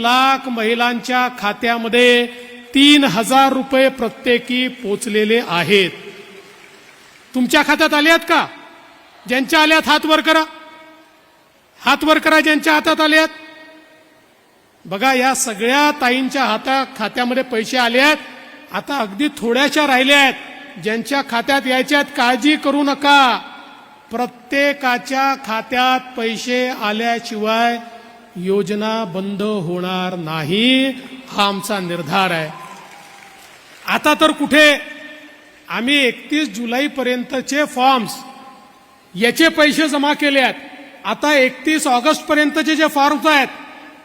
लाख महिलांच्या खात्यामध्ये तीन हजार रुपये प्रत्येकी पोचलेले आहेत. तुमच्या खात्यात आले आहेत का? ज्यांच्या आल्यात हात वर करा. हात वर करा ज्यांच्या हातात आले आहेत. बघा या सगळ्या ताईंच्या हाता खात्यामध्ये पैसे आले आहेत. आता अगदी थोड्याशा राहिल्या आहेत. ज्यांच्या खात्यात यायच्या आहेत काळजी करू नका. प्रत्येकाच्या खात्यात पैसे आल्याशिवाय योजना बंद होणार नाही हा आमचा निर्धार आहे. आता तर कुठे आम्ही एकतीस जुलैपर्यंतचे फॉर्म्स याचे पैसे जमा केले आहेत. आता एकतीस ऑगस्ट पर्यंतचे जे फॉर्म्स आहेत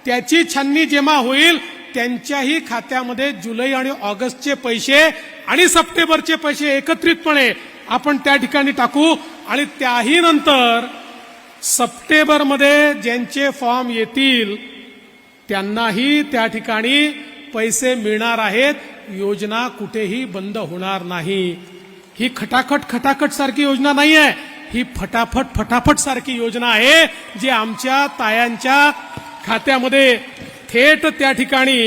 त्याची छाननी जमा होईल त्यांच्याही खात्यामध्ये जुलै आणि ऑगस्टचे पैसे आणि सप्टेंबरचे पैसे एकत्रितपणे आपण त्या ठिकाणी टाकू आणि त्याही नंतर सप्टेंबरमध्ये ज्यांचे फॉर्म येतील त्यांनाही त्या ठिकाणी पैसे मिळणार आहेत. योजना कुठेही बंद होणार नाही. ही खटाखट खटाखट सारखी योजना नाही आहे ही फटाफट फटाफट सारखी योजना आहे जी आमच्या तायांच्या खात्यामध्ये थेट त्या ठिकाणी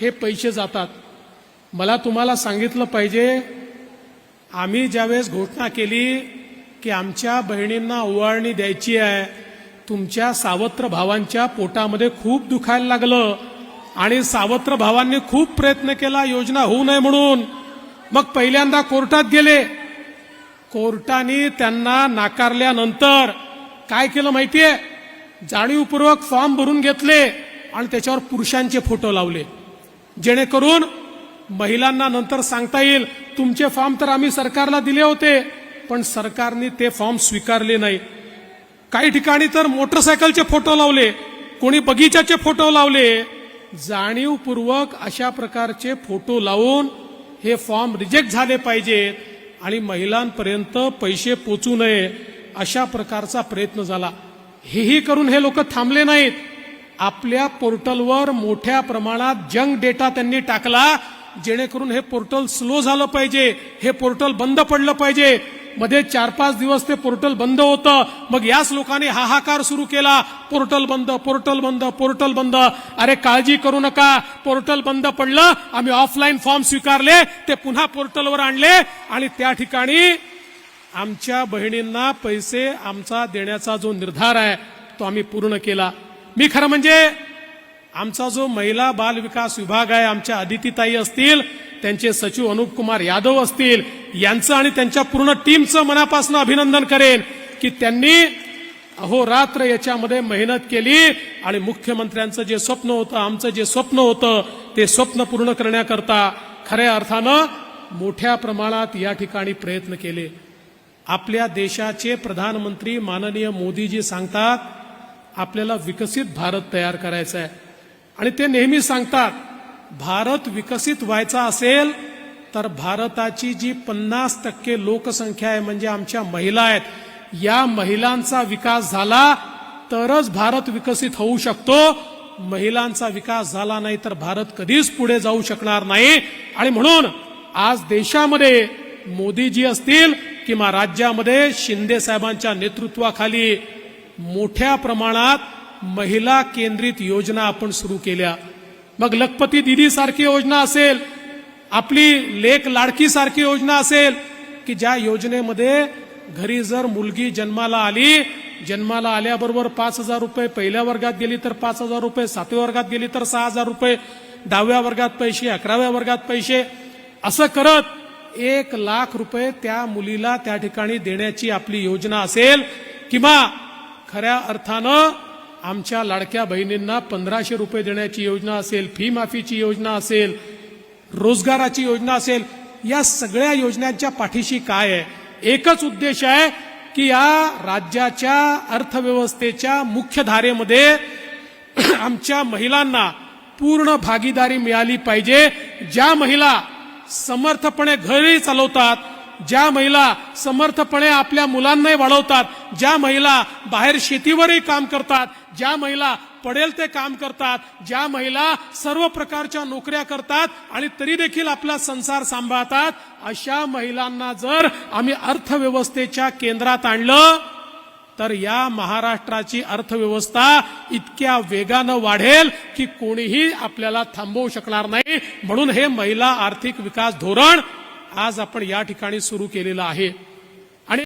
हे पैसे जातात. मला तुम्हाला सांगितलं पाहिजे आम्ही ज्यावेळेस घोषणा केली की आमच्या बहिणींना ओवाळणी द्यायची आहे. तुमच्या सावत्र भावांच्या पोटामध्ये खूप दुखायला लागलं आणि सावत्र भावांनी खूप प्रयत्न केला योजना होऊ नये म्हणून. मग पहिल्यांदा कोर्टात गेले. कोर्टाने त्यांना नाकारल्यानंतर काय केलं माहितीये? जाणीवपूर्वक फॉर्म भरून घेतले आणि त्याच्यावर पुरुषांचे फोटो लावले. जेणेकरून महिलांना नंतर सांगता येईल तुमचे फॉर्म तर आम्ही सरकारला दिले होते. पण सरकारने ते फॉर्म स्वीकारले नाही. काही ठिकाणी तर मोटरसायकलचे फोटो लावले कोणी बगीचाचे फोटो लावले. जाणीवपूर्वक अशा प्रकारचे फोटो लावून हे फॉर्म रिजेक्ट झाले पाहिजेत आणि महिलांपर्यंत पैसे पोचू नये अशा प्रकारचा प्रयत्न झाला. हेही करून हे लोक थांबले नाहीत. आपल्या पोर्टलवर मोठ्या प्रमाणात जंक डेटा त्यांनी टाकला जेणेकरून हे पोर्टल स्लो झालं पाहिजे हे पोर्टल बंद पडलं पाहिजे. मध्ये चार पाच दिवस ते पोर्टल बंद होतं. मग याच लोकांनी हाहाकार सुरू केला. पोर्टल बंद पोर्टल बंद पोर्टल बंद. अरे काळजी करू नका. पोर्टल बंद पडलं. आम्ही ऑफलाईन फॉर्म स्वीकारले. ते पुन्हा पोर्टलवर आणले. आणि त्या ठिकाणी आमच्या बहिणींना पैसे आमचा देण्याचा जो निर्धार आहे तो आम्ही पूर्ण केला. मी खरं म्हणजे आमचा जो महिला बाल विकास विभाग आहे आमच्या अदितीताई असतील त्यांचे सचिव अनुप कुमार यादव असतील यांचं आणि त्यांच्या पूर्ण टीमचं मनापासून अभिनंदन करेन की त्यांनी अहोरात्र याच्यामध्ये मेहनत केली आणि मुख्यमंत्र्यांचं जे स्वप्न होतं आमचं जे स्वप्न होतं ते स्वप्न पूर्ण करण्याकरता खऱ्या अर्थानं मोठ्या प्रमाणात या ठिकाणी प्रयत्न केले. आपल्या देशाचे प्रधानमंत्री माननीय मोदीजी सांगतात आपल्याला विकसित भारत तयार करायचा आहे आणि ते नेहमी सांगतात भारत विकसित व्हायचा असेल तर भारताची जी पन्नास टक्के लोकसंख्या आहे म्हणजे आमच्या महिला आहेत या महिलांचा विकास झाला तरच भारत विकसित होऊ शकतो. महिलांचा विकास झाला नाही तर भारत कधीच पुढे जाऊ शकणार नाही. आणि म्हणून आज देशामध्ये मोदीजी असतील किंवा राज्यामध्ये शिंदे साहेबांच्या नेतृत्वाखाली मोठ्या प्रमाणात महिला केंद्रित योजना आपण सुरू केल्या. मग लखपती दिदी सारखी योजना असेल आपली लेख लाडकी सारखी योजना असेल की ज्या योजनेमध्ये घरी जर मुलगी जन्माला आली जन्माला आल्याबरोबर पाच हजार रुपये पहिल्या वर्गात गेली तर पाच हजार रुपये सातव्या वर्गात गेली तर सहा हजार रुपये दहाव्या वर्गात पैसे अकराव्या वर्गात पैसे असं करत एक लाख रुपये त्या मुलीला त्या ठिकाणी देण्याची आपली योजना असेल किंवा खऱ्या अर्थानं आमच्या लाडक्या बहिणींना पंधराशे रुपये देण्याची योजना असेल फी माफीची योजना असेल रोजगाराची योजना असेल या सगळ्या योजनांच्या पाठीशी काय आहे? एकच उद्देश आहे की या राज्याच्या अर्थव्यवस्थेच्या मुख्य धारेमध्ये आमच्या महिलांना पूर्ण भागीदारी मिळाली पाहिजे. ज्या महिला समर्थपणे घरी चालवतात ज्या महिला समर्थपणे आपल्या मुलांनाही वाढवतात ज्या महिला बाहेर शेतीवरही काम करतात ज्या महिला पडेल ते काम करतात ज्या महिला सर्व प्रकारच्या नोकऱ्या करतात आणि तरी देखील आपला संसार सांभाळतात अशा महिलांना जर आम्ही अर्थव्यवस्थेच्या केंद्रात आणलं तर या महाराष्ट्राची अर्थव्यवस्था इतक्या वेगानं वाढेल की कोणीही आपल्याला थांबवू शकणार नाही. म्हणून हे महिला आर्थिक विकास धोरण आज आपण या ठिकाणी सुरू केलेलं आहे.